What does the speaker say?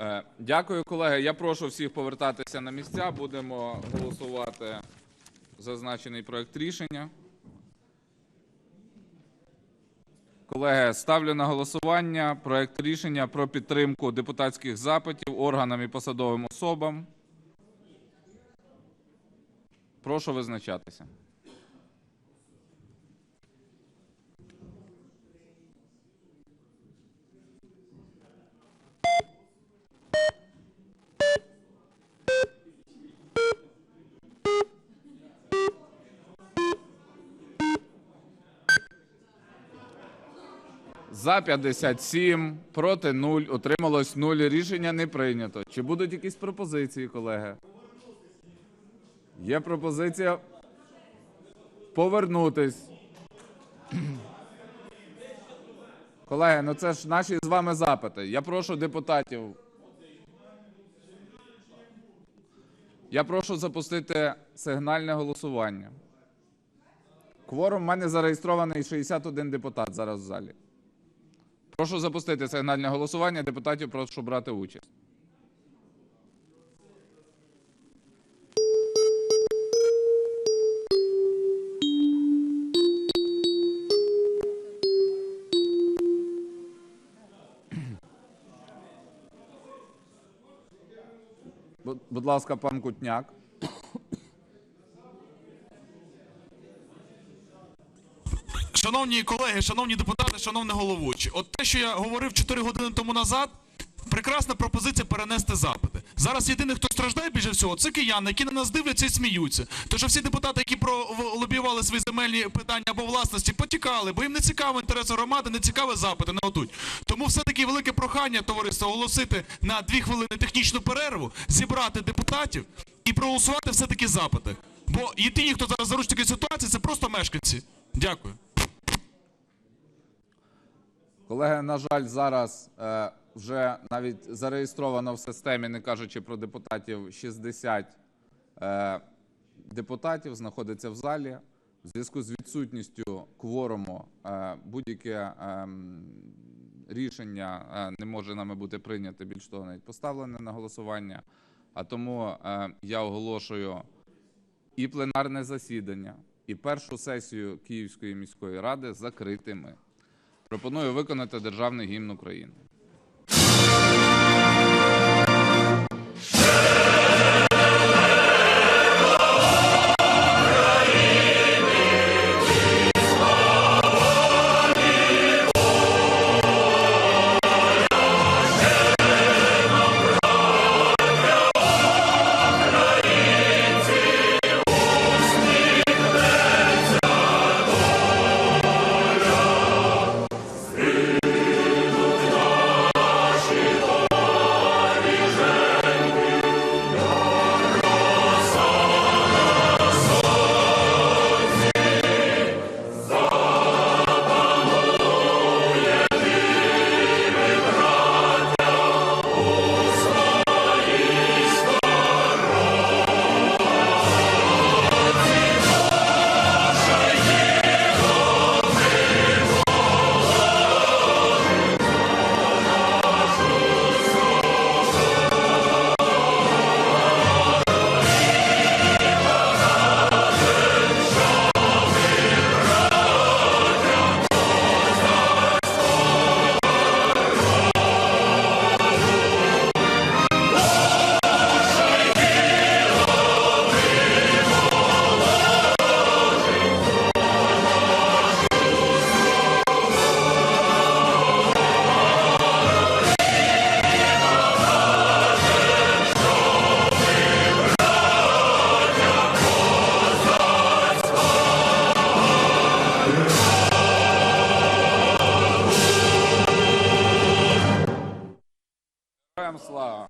Е, Дякую, колеги. Я прошу всіх повертатися на місця. Будемо голосувати зазначений проект рішення. Колеги, ставлю на голосування проект рішення про підтримку депутатських запитів органам і посадовим особам. Прошу визначатися. За 57, проти 0, утрималось 0. Рішення не прийнято. Чи будуть якісь пропозиції, колеги? Є пропозиція повернутись. Колеги, ну це ж наші з вами запити. Я прошу депутатів. Я прошу запустити сигнальне голосування. Кворум в мене зареєстрований 61 депутат зараз в залі. Прошу запустити сигнальне голосування. Депутатів прошу брати участь. Будь- ласка, пан Кутняк. Шановні колеги, шановні депутати, шановний головуючий, от те, що я говорив 4 години тому назад, прекрасна пропозиція перенести запити. Зараз єдиний, хто страждає більше всього, це кияни, які на нас дивляться і сміються. Що всі депутати, які пролобіювали свої земельні питання або власності, потікали, бо їм не цікаво інтереси громади, не цікаві запити, не готуть. Тому все-таки велике прохання, товариство, оголосити на дві хвилини технічну перерву, зібрати депутатів і проголосувати все-таки запити. Бо єдині, хто зараз заручники ситуації, це просто мешканці. Дякую. Колеги, на жаль, зараз е, вже навіть зареєстровано в системі, не кажучи про депутатів, 60 е, депутатів знаходиться в залі. В зв'язку з відсутністю кворуму е, будь-яке ем, рішення не може нами бути прийняте, більш того, навіть поставлене на голосування. А тому я оголошую і пленарне засідання, і першу сесію Київської міської ради закритими. Пропоную виконати державний гімн України. 是吧